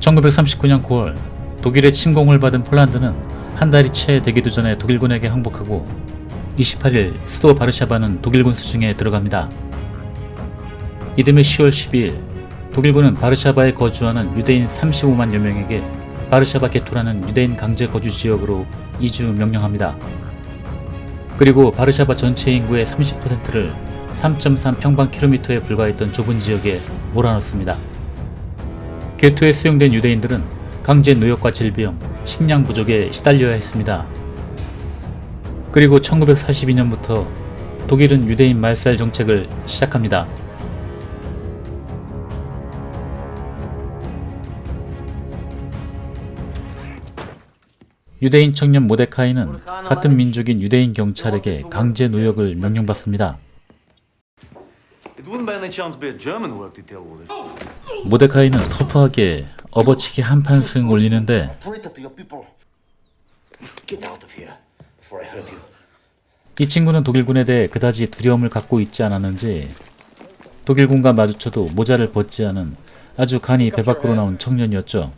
1939년 9월 독일의 침공을 받은 폴란드는 한 달이 채 되기도 전에 독일군에게 항복하고 28일 수도 바르샤바는 독일군 수중에 들어갑니다. 이듬해 10월 12일 독일군은 바르샤바에 거주하는 유대인 35만여 명에게 바르샤바 게토라는 유대인 강제 거주 지역으로 이주 명령합니다. 그리고 바르샤바 전체 인구의 30%를 3.3 평방 킬로미터에 불과했던 좁은 지역에 몰아넣습니다. 게토에 수용된 유대인들은 강제 노역과 질병, 식량 부족에 시달려야 했습니다. 그리고 1942년부터 독일은 유대인 말살 정책을 시작합니다. 유대인 청년 모데카이는 같은 민족인 유대인 경찰에게 강제 노역을 명령받습니다. It wouldn't by any chance be a German work detail, would it? 모데카이는 터프하게 업어치기 올리는데 I hurt you. 이 친구는 독일군에 대해 그다지 두려움을 갖고 있지 않았는지 독일군과 마주쳐도 모자를 벗지 않은 아주 간이 배 밖으로 나온 청년이었죠.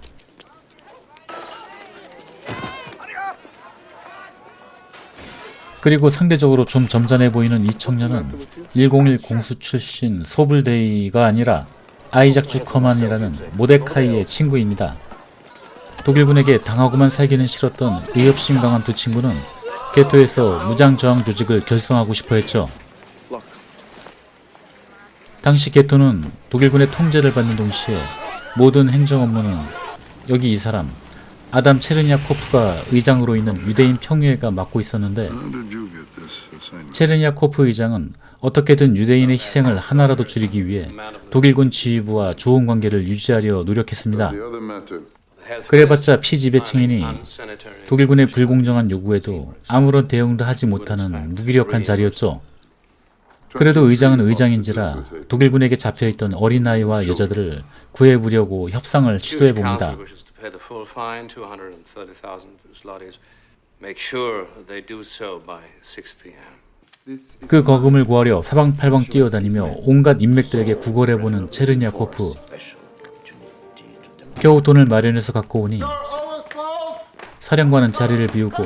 그리고 상대적으로 좀 점잖해 보이는 이 청년은 101 공수 출신 소블데이가 아니라 아이작 주커만이라는 모데카이의 친구입니다. 독일군에게 당하고만 살기는 싫었던 의협심 강한 두 친구는 게토에서 무장 저항 조직을 결성하고 싶어 했죠. 당시 게토는 독일군의 통제를 받는 동시에 모든 행정 업무는 여기 이 사람 아담 체르냐코프가 의장으로 있는 유대인 평의회가 맡고 있었는데? 체르냐코프 의장은 어떻게든 유대인의 희생을 하나라도 줄이기 위해 독일군 지휘부와 좋은 관계를 유지하려 노력했습니다. 그래봤자 피지배층이니 독일군의 불공정한 요구에도 아무런 대응도 하지 못하는 무기력한 자리였죠. 그래도 의장은 의장인지라 독일군에게 잡혀있던 어린아이와 여자들을 구해보려고 협상을 시도해 봅니다. Pay the full fine, 230,000 zlotys. Make sure they do so by 6 p.m. 그 거금을 구하려 사방팔방 뛰어다니며 온갖 인맥들에게 구걸해보는 체르냐코프. 겨우 돈을 마련해서 갖고 오니 사령관은 자리를 비우고.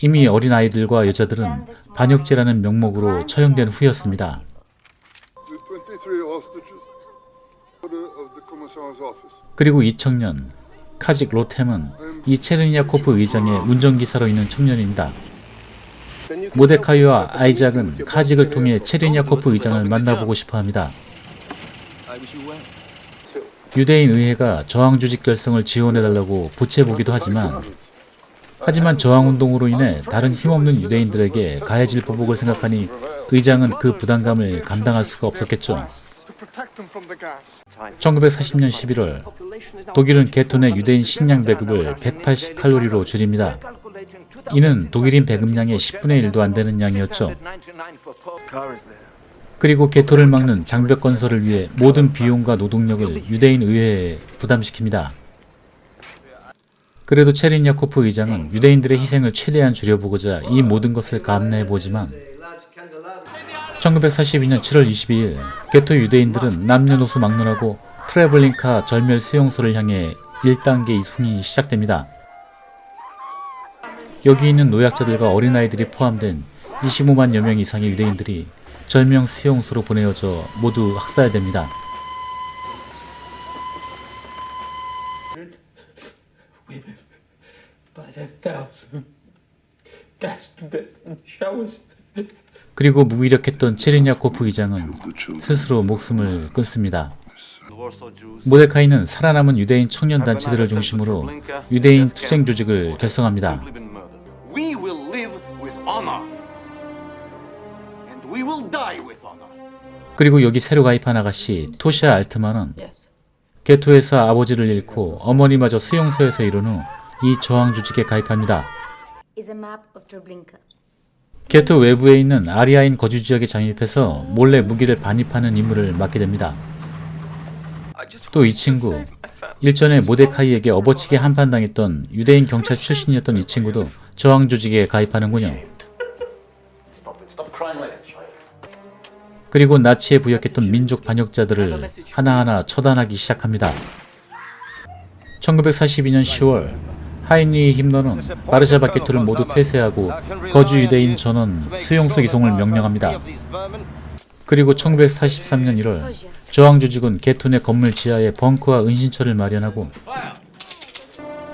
이미 어린 아이들과 여자들은 반역죄라는 명목으로 처형된 후였습니다. 그리고 이 청년 카직 로템은 이 체르니아코프 의장의 운전기사로 있는 청년입니다. 모데카이와 아이작은 카직을 통해 체르니아코프 의장을 만나보고 싶어합니다. 유대인 의회가 저항 조직 결성을 지원해달라고 보채보기도 하지만 하지만 저항 운동으로 인해 다른 힘없는 유대인들에게 가해질 보복을 생각하니 의장은 그 부담감을 감당할 수가 없었겠죠. 1940년 11월 독일은 내 유대인 식량 배급을 180칼로리로 줄입니다. 이는 독일인 배급량의 10분의 1도 안 되는 양이었죠. 그리고 게토를 막는 장벽 건설을 위해 모든 비용과 노동력을 유대인 의회에 부담시킵니다. 그래도 체린 야코프 의장은 유대인들의 희생을 최대한 줄여보고자 이 모든 것을 감내해보지만 1942년 7월 22일 게토 유대인들은 남녀노소 막론하고 트래블링카 절멸 수용소를 향해 1단계 이송이 시작됩니다. 여기 있는 노약자들과 어린아이들이 포함된 25만여 명 이상의 유대인들이 절명 수용소로 보내어져 모두 학살됩니다. 그리고 무기력했던 체르냐코프 의장은 스스로 목숨을 끊습니다. 모데카이는 살아남은 유대인 청년 단체들을 중심으로 유대인 투쟁 조직을 결성합니다. We will live with honor. And we will die with honor. 그리고 여기 새로 가입한 아가씨 토시아 알트만은 게토에서 아버지를 잃고 어머니마저 수용소에서 이룬 후 이 저항 조직에 가입합니다. 게토 외부에 있는 아리아인 거주 지역에 잠입해서 몰래 무기를 반입하는 임무를 맡게 됩니다. 또 이 친구 일전에 모데카이에게 업어치게 한판당했던 유대인 경찰 출신이었던 이 친구도 저항 조직에 가입하는군요. 그리고 나치에 부역했던 민족 반역자들을 하나하나 처단하기 시작합니다. 1942년 10월 하인리 힘너는 바르샤바 게토를 모두 폐쇄하고 거주 유대인 전원 수용소 이송을 명령합니다. 그리고 1943년 1월 저항 조직은 게토 내 건물 지하에 벙커와 은신처를 마련하고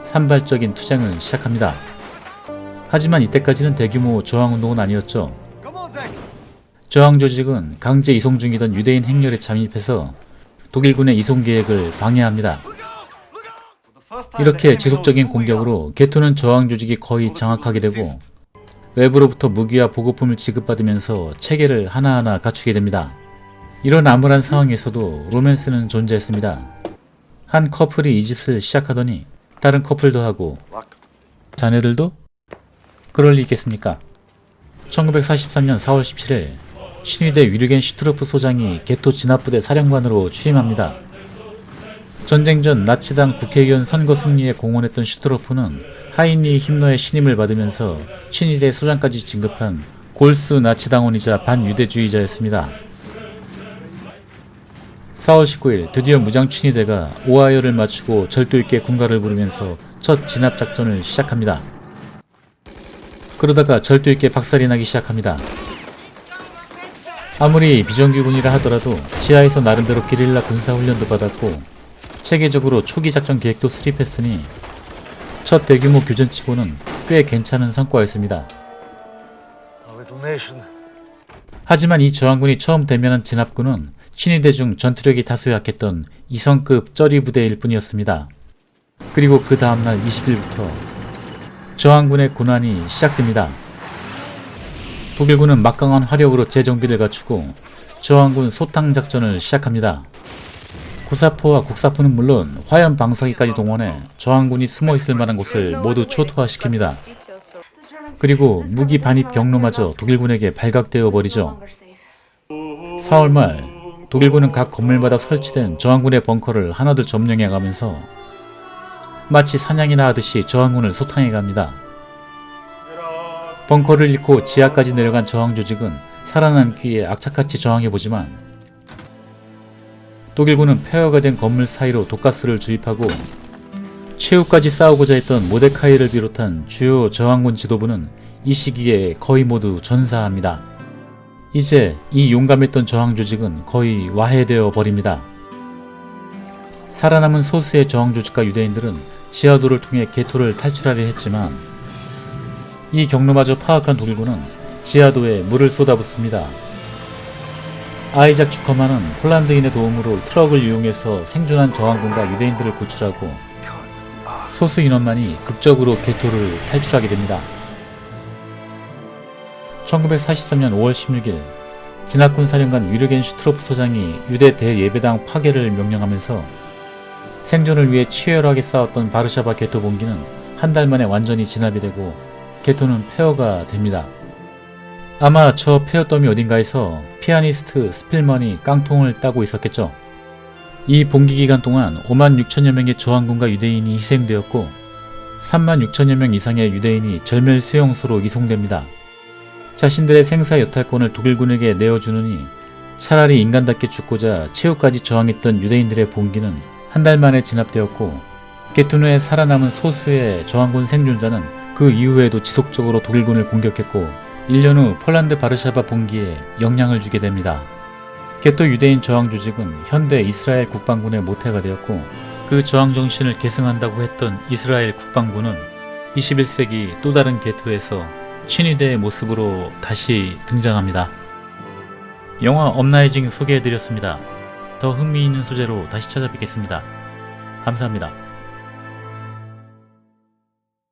산발적인 투쟁을 시작합니다. 하지만 이때까지는 대규모 저항 운동은 아니었죠. 저항 조직은 강제 이송 중이던 유대인 행렬에 잠입해서 독일군의 이송 계획을 방해합니다. 이렇게 지속적인 공격으로 게토는 저항 조직이 거의 장악하게 되고 외부로부터 무기와 보급품을 지급받으면서 체계를 하나하나 갖추게 됩니다. 이런 암울한 상황에서도 로맨스는 존재했습니다. 한 커플이 이 짓을 시작하더니 다른 커플도 하고 자네들도? 그럴 리 있겠습니까? 1943년 4월 17일 신위대 위르겐 슈트로프 소장이 게토 진압부대 사령관으로 취임합니다. 전쟁 전 나치당 국회의원 선거 승리에 공헌했던 슈트로프는 하인리 힘너의 신임을 받으면서 친위대 소장까지 진급한 골수 나치당원이자 반유대주의자였습니다. 4월 19일 드디어 무장 친위대가 오하이오를 마치고 절도 있게 군가를 부르면서 첫 진압 작전을 시작합니다. 그러다가 절도 있게 박살이 나기 시작합니다. 아무리 비정규군이라 하더라도 지하에서 나름대로 게릴라 군사 훈련도 받았고 체계적으로 초기 작전 계획도 수립했으니 첫 대규모 교전치고는 꽤 괜찮은 성과였습니다. 하지만 이 저항군이 처음 대면한 진압군은 친위대 중 전투력이 다소 약했던 이성급 쩌리 부대일 뿐이었습니다. 그리고 그 다음날 20일부터 저항군의 고난이 시작됩니다. 독일군은 막강한 화력으로 재정비를 갖추고 저항군 소탕 작전을 시작합니다. 고사포와 곡사포는 물론 화염 방사기까지 동원해 저항군이 숨어 있을 만한 곳을 모두 초토화시킵니다. 그리고 무기 반입 경로마저 독일군에게 발각되어 버리죠. 4월 말 독일군은 각 건물마다 설치된 저항군의 벙커를 하나둘 점령해 가면서 마치 사냥이나 하듯이 저항군을 소탕해 갑니다. 벙커를 잃고 지하까지 내려간 저항 조직은 살아남기 위해 악착같이 저항해 보지만 독일군은 폐허가 된 건물 사이로 독가스를 주입하고 최후까지 싸우고자 했던 모데카이를 비롯한 주요 저항군 지도부는 이 시기에 거의 모두 전사합니다. 이제 이 용감했던 저항 조직은 거의 와해되어 버립니다. 살아남은 소수의 저항 조직과 유대인들은 지하도를 통해 게토를 탈출하려 했지만 이 경로마저 파악한 독일군은 지하도에 물을 쏟아붓습니다. 아이작 주커만은 폴란드인의 도움으로 트럭을 이용해서 생존한 저항군과 유대인들을 구출하고 소수 인원만이 극적으로 게토를 탈출하게 됩니다. 1943년 5월 16일 진압군 사령관 위르겐 슈트로프 소장이 유대 대예배당 파괴를 명령하면서 생존을 위해 치열하게 싸웠던 바르샤바 게토 봉기는 한 달 만에 완전히 진압이 되고 게토는 폐허가 됩니다. 아마 저 폐허더미 어딘가에서 피아니스트 스필먼이 깡통을 따고 있었겠죠. 이 봉기 기간 동안 5만 6천여 명의 저항군과 유대인이 희생되었고 3만 6천여 명 이상의 유대인이 절멸 수용소로 이송됩니다. 자신들의 생사 여탈권을 독일군에게 내어주느니 차라리 인간답게 죽고자 최후까지 저항했던 유대인들의 봉기는 한 달 만에 진압되었고 게토누에 살아남은 소수의 저항군 생존자는 그 이후에도 지속적으로 독일군을 공격했고 1년 후 폴란드 바르샤바 봉기에 영향을 주게 됩니다. 게토 유대인 저항 조직은 현대 이스라엘 국방군의 모태가 되었고 그 저항 정신을 계승한다고 했던 이스라엘 국방군은 21세기 또 다른 게토에서 친위대의 모습으로 다시 등장합니다. 영화 업라이징 소개해드렸습니다. 더 흥미있는 소재로 다시 찾아뵙겠습니다. 감사합니다.